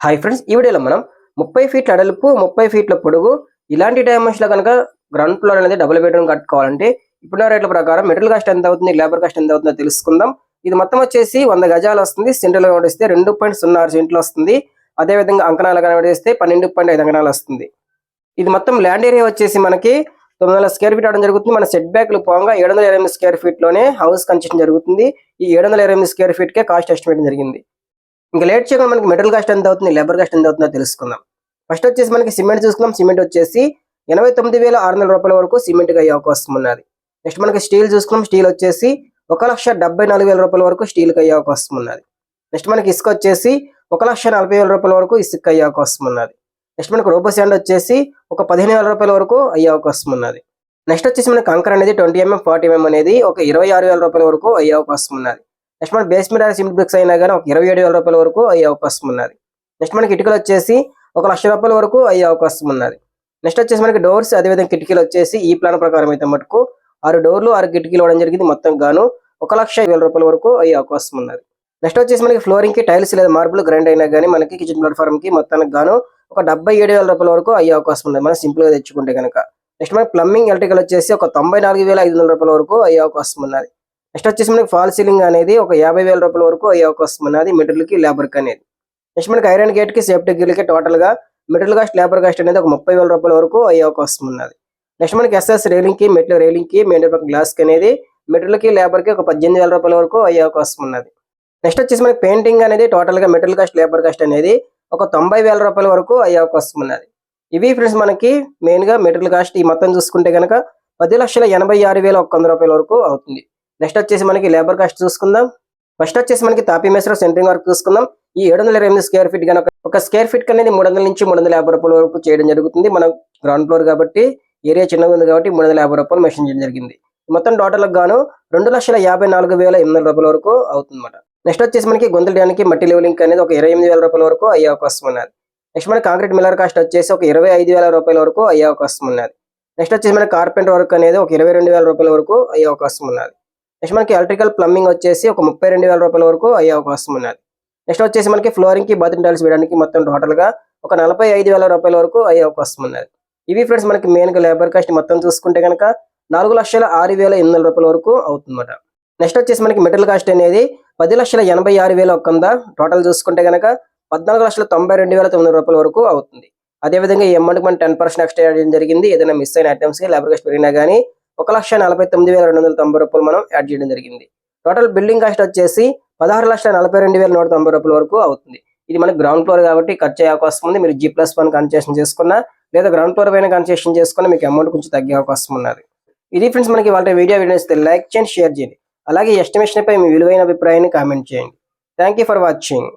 Hi friends ఈ వీడియోలో మనం ముప్పై ఫీట్ల అడలుపు ముప్పై ఫీట్ల పొడుగు ఇలాంటి డైమెన్షన్లో కనుక గ్రౌండ్ ఫ్లోర్ అనేది డబుల్ బెడ్రూమ్ కట్టుకోవాలంటే ఇప్పుడున్న రేట్ల ప్రకారం మెటీరియల్ కాస్ట్ ఎంత అవుతుంది లేబర్ కాస్ట్ ఎంత అవుతుందో తెలుసుకుందాం. ఇది మొత్తం వచ్చేసి వంద గజాలు వస్తుంది సెంటర్లో రెండు పాయింట్ సున్నా ఆరు సెంట్లు వస్తుంది. అదేవిధంగా అంకణాలు కనబడిస్తే పన్నెండు పాయింట్ ఐదు అంకణాలు వస్తుంది. ఇది మొత్తం ల్యాండ్ ఏరియా వచ్చేసి మనకి తొమ్మిది వందల స్క్వేర్ ఫీట్ అవడం జరుగుతుంది. మన సెట్ బ్యాక్లు పోగా ఏడు వందల ఇరవై ఎనిమిది స్క్వేర్ ఫీట్లోనే హౌస్ కన్స్ట్రక్షన్ జరుగుతుంది. ఈ ఏడు వందల ఇరవై ఎనిమిది స్క్వేర్ ఫీట్కే కాస్ట్ ఎస్టిమేట్ జరిగింది. ఇంకా లేట్ చేయకుండా మనకి మెటల్ కాస్ట్ ఎంత అవుతుంది లేబర్ కాస్ట్ ఎంత అవుతుందో తెలుసుకుందాం. ఫస్ట్ వచ్చేసి మనకి సిమెంట్ చూసుకుందాం. సిమెంట్ వచ్చేసి ఎనభై తొమ్మిది వేల ఆరు వందల రూపాయల వరకు సిమెంట్ అయ్యే అవకాశం ఉన్నది. నెక్స్ట్ మనకి స్టీల్ చూసుకున్నాం స్టీల్ వచ్చేసి ఒక లక్ష డెబ్బై నాలుగు వేల రూపాయల వరకు స్టీల్ అయ్యే అవకాశం ఉన్నది. నెక్స్ట్ మనకి ఇసుక వచ్చేసి ఒక లక్ష నలభై వేల రూపాయల వరకు ఇసుక అయ్యే అవకాశం ఉన్నది. నెక్స్ట్ మనకి రోబో శాండ్ వచ్చేసి ఒక పదిహేను వేల రూపాయల వరకు అయ్యే అవకాశం ఉన్నది. నెక్స్ట్ వచ్చేసి మనకి కంకర్ అనేది ట్వంటీ ఎంఎం ఫార్టీ ఎంఎం అనేది ఒక ఇరవై ఆరు వేల రూపాయల వరకు అయ్యే అవకాశం ఉన్నది. నెక్స్ట్ మనకి బేస్మెంట్ అనేది సిమెంట్ బ్రిక్స్ అయినా కానీ ఒక ఇరవై ఏడు వేల రూపాయల వరకు అయ్యే అవకాశం ఉన్నది. నెక్స్ట్ మనకి ఇటుకలు వచ్చేసి ఒక లక్ష రూపాయల వరకు అయ్యే అవకాశం ఉన్నది. నెక్స్ట్ వచ్చేసి మనకి డోర్స్ అదేవిధంగా కిటికీలు వచ్చేసి ఈ ప్లాన్ ప్రకారం అయితే మటుకు ఆరు డోర్లు ఆరు కిటికీలు ఇవ్వడం జరిగింది. మొత్తం గాను ఒక లక్ష వేల రూపాయల వరకు అయ్యే అవకాశం ఉన్నది. నెక్స్ట్ వచ్చేసి మనకి ఫ్లోరింగ్కి టైల్స్ లేదా మార్బుల్ గ్రైండ్ అయినా కానీ మనకి కిచెన్ ప్లాట్ఫామ్కి మొత్తానికి గాను ఒక డెబ్బై ఏడు వేల రూపాయల వరకు అయ్యే అవకాశం ఉంది మనం సింపుల్గా తెచ్చుకుంటే కనుక నెక్స్ట్ మనకి ప్లంబింగ్ ఎలక్ట్రికల్ వచ్చేసి ఒక తొంభై నాలుగు వేల ఐదు వందల రూపాయల వరకు అయ్యే అవకాశం ఉన్నది. నెక్స్ట్ వచ్చేసి మనకి ఫాల్ సీలింగ్ అనేది ఒక యాభై వేల రూపాయల వరకు అయ్యే అవకాశం ఉన్నది మెటీరియల్కి లేబర్కి అనేది. నెక్స్ట్ మనకి ఐరన్ గేట్కి సేఫ్టీ గిల్కి టోటల్గా మెటీరియల్ కాస్ట్ లేబర్ కాస్ట్ అనేది ఒక ముప్పై వేల రూపాయల వరకు అయ్యే అవకాశం ఉన్నది. నెక్స్ట్ మనకి ఎస్ఎస్ రైలింగ్కి మెటీరియల్ రైలింగ్కి మెయిన్ గ్లాస్కి అనేది మెటీరియల్కి లేబర్కి ఒక పద్దెనిమిది వేల రూపాయల వరకు అయ్యే అవకాశం ఉన్నది. నెక్స్ట్ వచ్చేసి మనకి పెయింటింగ్ అనేది టోటల్గా మెటీరియల్ కాస్ట్ లేబర్ కాస్ట్ అనేది ఒక తొంభై వేల రూపాయల వరకు అయ్యే అవకాశం ఉన్నది. ఇవి ఫ్రెండ్స్ మనకి మెయిన్గా మెటీరియల్ కాస్ట్ ఈ మొత్తం చూసుకుంటే కనుక పది లక్షల ఎనభై ఆరు వేల ఒక వంద రూపాయల వరకు అవుతుంది. నెక్స్ట్ వచ్చేసి మనకి లేబర్ కాస్ట్ చూసుకుందాం. ఫస్ట్ వచ్చేసి మనకి తాపీ మెసర్ సెంటరింగ్ వర్క్ చూసుకుందాం. ఈ ఏడు వందల ఇరవై స్క్వేర్ ఫీట్ కనుక ఒక స్క్వేర్ ఫీట్ అనేది మూడు వందల నుంచి మూడు వందల యాభై రూపాయల వరకు చేయడం జరుగుతుంది. మనం గ్రౌండ్ ఫ్లోర్ కాబట్టి ఏరియా చిన్నగా ఉంది కాబట్టి మూడు వందల యాభై రూపాయలు మెషిన్ చేయడం జరిగింది. మొత్తం టోటల్కి గాను రెండు లక్షల యాభై నాలుగు వేల ఎనిమిది రూపాయల వరకు అవుతుందన్నమాట. నెక్స్ట్ వచ్చేసి మనకి గొంతులడానికి మట్టి లెవెలింగ్ అనేది ఒక ఇరవై ఎనిమిది వేల రూపాయల వరకు అయ్యే అవకాశం ఉన్నది. నెక్స్ట్ మనకి కాంక్రీట్ మిల్లర్ కాస్ట్ వచ్చేసి ఒక ఇరవై ఐదు వేల రూపాయల వరకు అయ్యే అవకాశం ఉన్నది. నెక్స్ట్ వచ్చేసి మనకి కార్పెంటర్ వర్క్ అనేది ఒక ఇరవై రెండు వేల రూపాయల వరకు అయ్యే అవకాశం ఉన్నది. నెక్స్ట్ మనకి ఎలక్ట్రికల్ ప్లంబింగ్ వచ్చేసి ఒక ముప్పై రెండు వేల రూపాయల వరకు అయ్యే అవకాశం ఉన్నది. నెక్స్ట్ వచ్చేసి మనకి ఫ్లోరింగ్కి బాత్రూమ్ టైల్స్ వేయడానికి మొత్తం టోటల్గా ఒక నలభై ఐదు వేల రూపాయల వరకు అయ్యే అవకాశం ఉన్నది. ఇవి ఫ్రెండ్స్ మనకి మెయిన్గా లేబర్ కాస్ట్ మొత్తం చూసుకుంటే కనుక నాలుగు లక్షల ఆరు వేల ఎనిమిది వందల రూపాయల వరకు అవుతుందన్నమాట. నెక్స్ట్ వచ్చేసి మనకి మెటీరియల్ కాస్ట్ అనేది పది లక్షల ఎనభై ఆరు వేల ఒక్కంద టోటల్ చూసుకుంటే కనుక పద్నాలుగు లక్షల తొంభై రెండు వేల తొమ్మిది రూపాయల వరకు అవుతుంది. అదేవిధంగా ఈ అమౌంట్ మనం టెన్ పర్సెంట్ ఎక్స్ట్రా చేయడం జరిగింది. ఏదైనా మిస్ అయిన ఐటమ్స్కి లేబర్ కాస్ట్ పెరిగినా కానీ ఒక లక్ష నలభై తొమ్మిది వేల రెండు వందల తొంభై రూపాయలు మనం యాడ్ చేయడం జరిగింది. టోటల్ బిల్డింగ్ కాస్ట్ వచ్చేసి పదహారు లక్షల నలభై రెండు వేల నూట తొంభై రూపాయల వరకు అవుతుంది. ఇది మనకి గ్రౌండ్ ఫ్లోర్ కాబట్టి ఖర్చు అయ్యే అవకాశం ఉంది. మీరు జీ ప్లస్ వన్ కన్సెషన్ చేసుకున్నా లేదా గ్రౌండ్ ఫ్లోర్ పైన కన్సెషన్ చేసుకున్నా మీకు అమౌంట్ కొంచెం తగ్గే అవకాశం ఉన్నది. ఇది ఫ్రెండ్స్ మనకి వాళ్ళ వీడియో వీడియో ఇస్తే లైక్ చేయండి షేర్ చేయండి. అలాగే ఎస్టిమేషన్ పై మీ విలువైన అభిప్రాయాన్ని కామెంట్ చేయండి. Thank for watching